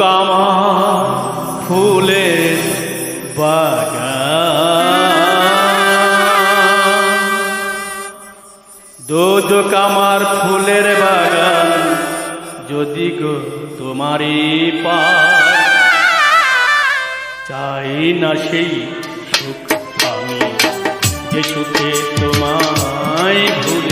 কামা ফুলের বাগান। দোজক আমার ফুলের বাগান, যদি গো তোমারই পা চাই না সেই সুখ আমি, যে সুখে তোমায় ভুলে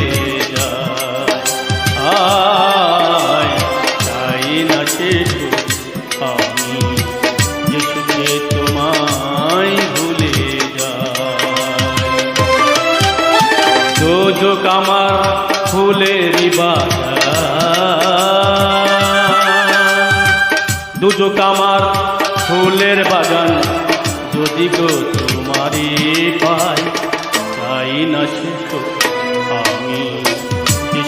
দোজক আমার ফুলের বাগান। আমার ফুলের বাগান, যদি গো তোমারই পাই তাই না শিশু আমি যে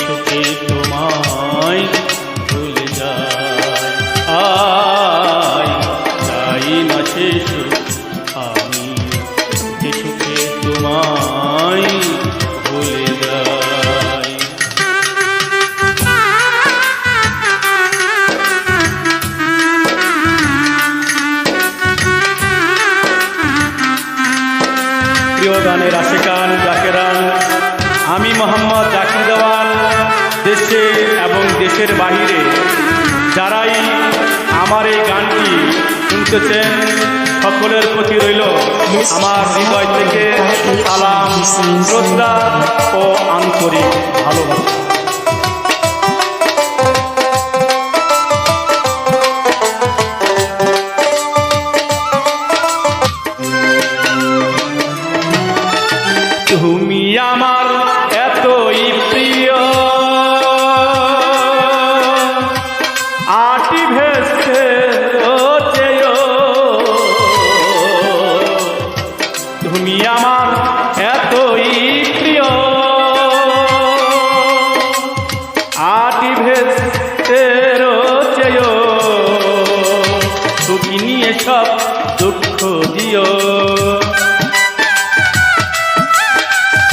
আমার এই গানটি শুনতেছেন সকলের প্রতি রইল আমার হৃদয় থেকে সালাম শ্রদ্ধা ও আন্তরিক ভালোবাসা। তুমি আমার সব দুঃখ দিও।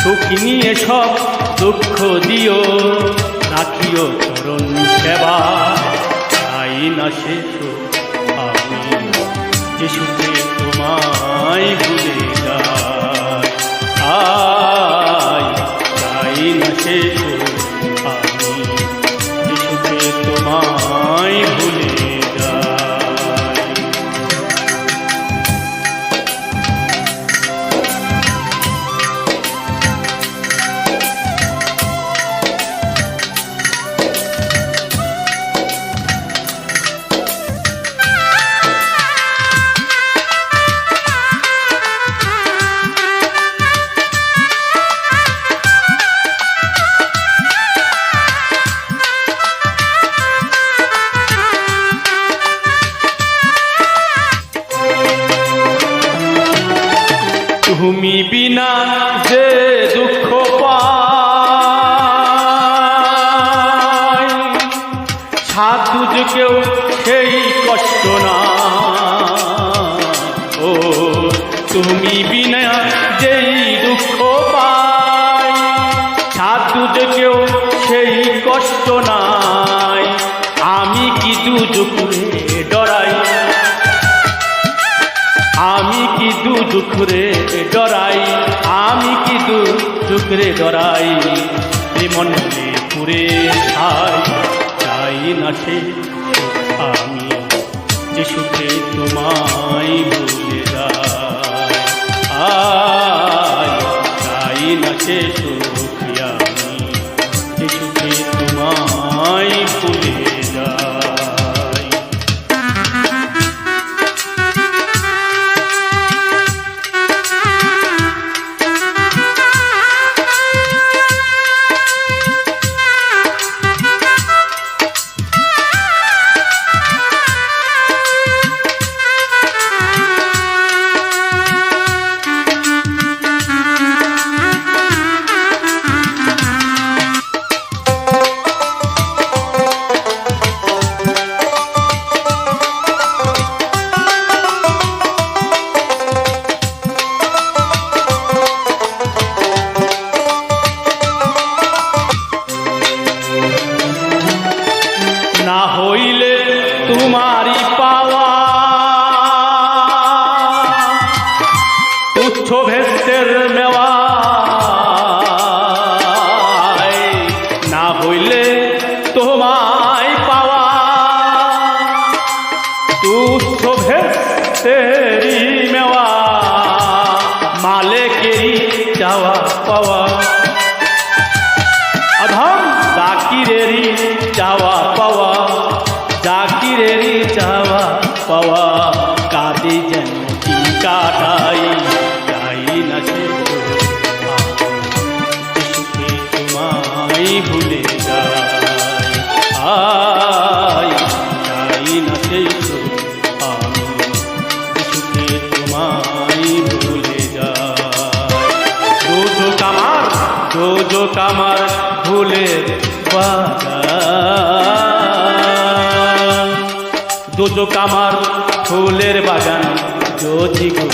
সুখী নিয়ে সব দুঃখ দিও। রাখিও চরণ সেবা চাই না সে আমি যে তোমায় ভুলে যাই। চাই না তুমি বিনা যে দুঃখ পাই আমি কি দু দুঃখরে ডরাই? আমি কি দু দুঃখরে ডরাই? মনে পুরে ছাই চাই না সে আমি যে সুখে তোমায় ভুলে যাই। আয় চাই না সে সুখ পেটের মেওয়া না হইলে তোমায় পাওয়া তুষ্ঠ ভেস্তেরি মেওয়া। আয় যাই না সেই আমি তোমায় ভুলে কামার দোজো কামার ভুলের বাগান কামার ফুলের বাগান যদি গো